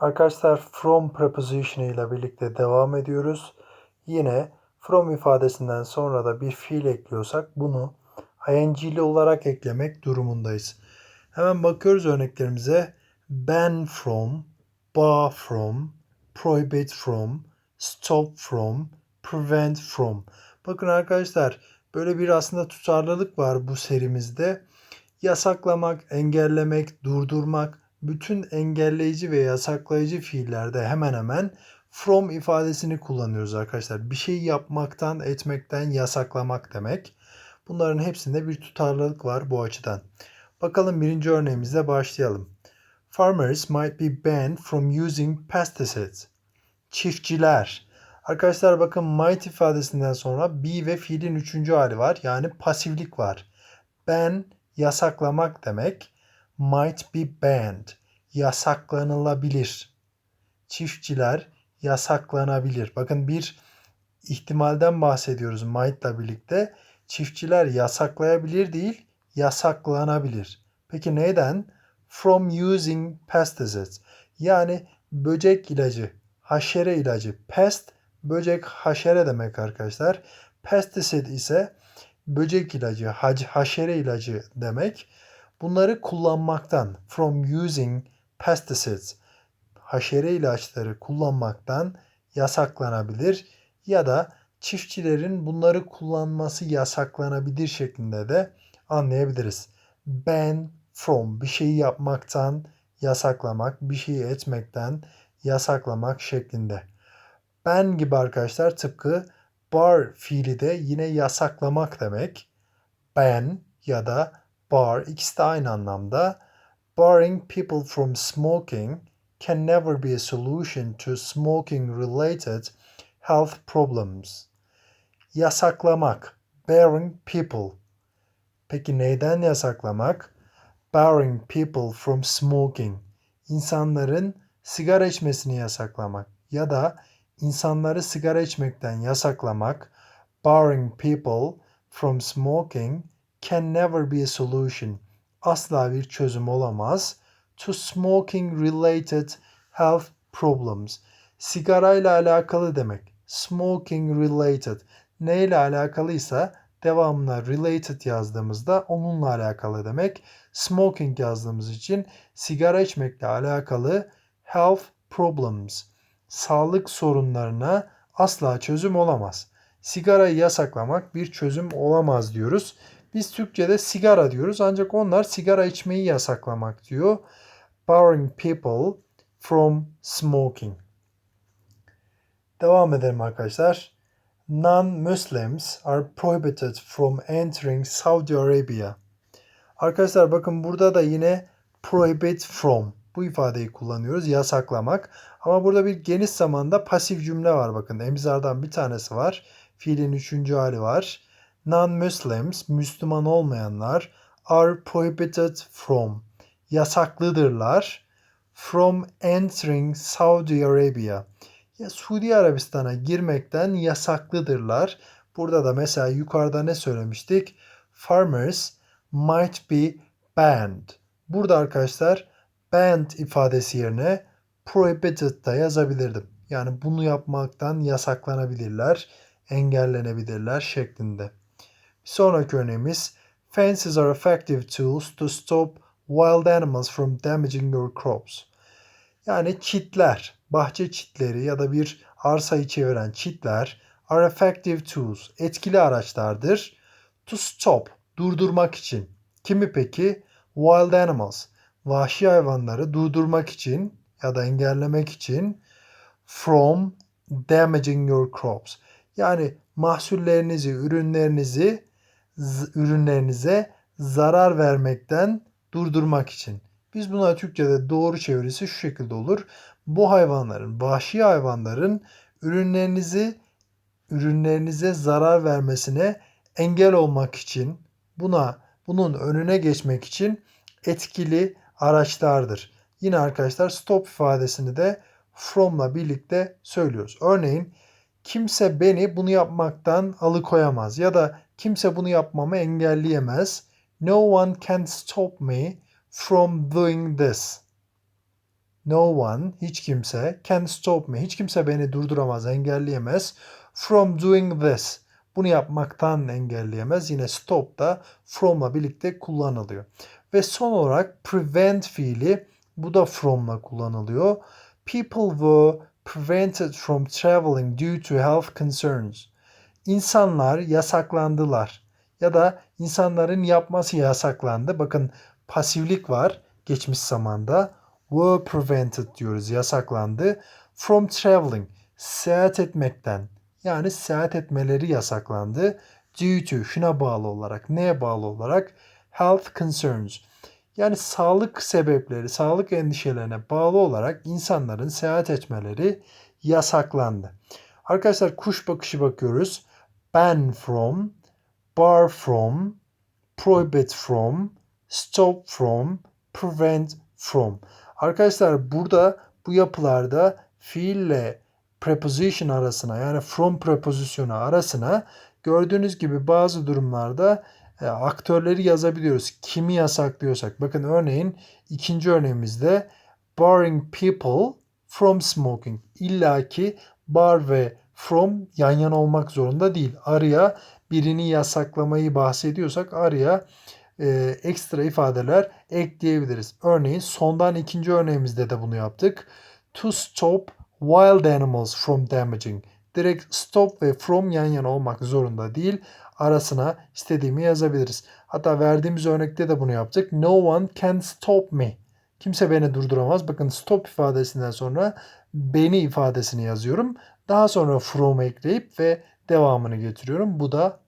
Arkadaşlar from preposition ile birlikte devam ediyoruz. Yine from ifadesinden sonra da bir fiil ekliyorsak bunu ing'li olarak eklemek durumundayız. Hemen bakıyoruz örneklerimize. Ban from, bar from, prohibit from, stop from, prevent from. Bakın arkadaşlar böyle bir aslında tutarlılık var bu serimizde. Yasaklamak, engellemek, durdurmak bütün engelleyici ve yasaklayıcı fiillerde hemen hemen from ifadesini kullanıyoruz arkadaşlar. Bir şey yapmaktan, etmekten yasaklamak demek. Bunların hepsinde bir tutarlılık var bu açıdan. Bakalım birinci örneğimizle başlayalım. Farmers might be banned from using pesticides. Çiftçiler. Arkadaşlar bakın might ifadesinden sonra be ve fiilin üçüncü hali var. Yani pasiflik var. Ban yasaklamak demek. Might be banned. Yasaklanılabilir. Çiftçiler yasaklanabilir. Bakın bir ihtimalden bahsediyoruz might'la birlikte. Çiftçiler yasaklayabilir değil, yasaklanabilir. Peki neden? From using pesticides. Yani böcek ilacı, haşere ilacı. Pest, böcek, haşere demek arkadaşlar. Pesticide ise böcek ilacı, haşere ilacı demek. Bunları kullanmaktan, from using pesticides, haşere ilaçları kullanmaktan yasaklanabilir ya da çiftçilerin bunları kullanması yasaklanabilir şeklinde de anlayabiliriz. Ban from bir şeyi yapmaktan yasaklamak, bir şeyi etmekten yasaklamak şeklinde. Ban gibi arkadaşlar tıpkı bar fiili de yine yasaklamak demek. Ban ya da bar ikisi de aynı anlamda. Barring people from smoking can never be a solution to smoking related health problems. Yasaklamak. Barring people. Peki neyden yasaklamak? Barring people from smoking. İnsanların sigara içmesini yasaklamak ya da insanları sigara içmekten yasaklamak. Barring people from smoking can never be a solution. Asla bir çözüm olamaz. To smoking related health problems. Sigarayla alakalı demek. Smoking related. Neyle alakalıysa devamına related yazdığımızda onunla alakalı demek. Smoking yazdığımız için sigara içmekle alakalı health problems. Sağlık sorunlarına asla çözüm olamaz. Sigarayı yasaklamak bir çözüm olamaz diyoruz. Biz Türkçe'de sigara diyoruz ancak onlar sigara içmeyi yasaklamak diyor. Barring people from smoking. Devam edelim arkadaşlar. Non-Muslims are prohibited from entering Saudi Arabia. Arkadaşlar bakın burada da yine prohibit from bu ifadeyi kullanıyoruz. Yasaklamak. Ama burada bir geniş zamanda pasif cümle var bakın. Emzardan bir tanesi var. Fiilin üçüncü hali var non-Muslims, Müslüman olmayanlar are prohibited from, yasaklıdırlar from entering Saudi Arabia. Ya Suudi Arabistan'a girmekten yasaklıdırlar. Burada da mesela yukarıda ne söylemiştik? Farmers might be banned. Burada arkadaşlar banned ifadesi yerine prohibited da yazabilirdim. Yani bunu yapmaktan yasaklanabilirler, engellenebilirler şeklinde. Sonraki örneğimiz Fences are effective tools to stop wild animals from damaging your crops. Yani çitler, bahçe çitleri ya da bir arsayı çeviren çitler are effective tools, etkili araçlardır. To stop, durdurmak için. Kimi peki? Wild animals, vahşi hayvanları durdurmak için ya da engellemek için from damaging your crops. Yani mahsullerinizi, ürünlerinizi ürünlerinize zarar vermekten durdurmak için. Biz buna Türkçe'de doğru çevirisi şu şekilde olur. Bu hayvanların, vahşi hayvanların ürünlerinizi ürünlerinize zarar vermesine engel olmak için buna bunun önüne geçmek için etkili araçlardır. Yine arkadaşlar stop ifadesini de from'la birlikte söylüyoruz. Örneğin kimse beni bunu yapmaktan alıkoyamaz ya da kimse bunu yapmamı engelleyemez. No one can stop me from doing this. No one, hiç kimse, can stop me, hiç kimse beni durduramaz, engelleyemez. From doing this, bunu yapmaktan engelleyemez. Yine stop da from'la birlikte kullanılıyor. Ve son olarak prevent fiili, bu da from'la kullanılıyor. People were prevented from traveling due to health concerns. İnsanlar yasaklandılar ya da insanların yapması yasaklandı. Bakın pasiflik var geçmiş zamanda. Were prevented diyoruz yasaklandı. From traveling seyahat etmekten yani seyahat etmeleri yasaklandı. Due to şuna bağlı olarak neye bağlı olarak health concerns yani sağlık sebepleri, sağlık endişelerine bağlı olarak insanların seyahat etmeleri yasaklandı. Arkadaşlar kuş bakışı bakıyoruz. Ban from, bar from, prohibit from, stop from, prevent from. Arkadaşlar burada bu yapılarda fiille preposition arasına yani from preposisyonu arasına gördüğünüz gibi bazı durumlarda e, aktörleri yazabiliyoruz. Kimi yasaklıyorsak. Bakın örneğin ikinci örneğimizde barring people from smoking. İlla ki bar ve from yan yana olmak zorunda değil. Araya birini yasaklamayı bahsediyorsak araya e, ekstra ifadeler ekleyebiliriz. Örneğin sondan ikinci örneğimizde de bunu yaptık. To stop wild animals from damaging. Direkt stop ve from yan yana olmak zorunda değil. Arasına istediğimi yazabiliriz. Hatta verdiğimiz örnekte de bunu yaptık. No one can stop me. Kimse beni durduramaz. Bakın stop ifadesinden sonra beni ifadesini yazıyorum. Daha sonra from ekleyip ve devamını getiriyorum. Bu da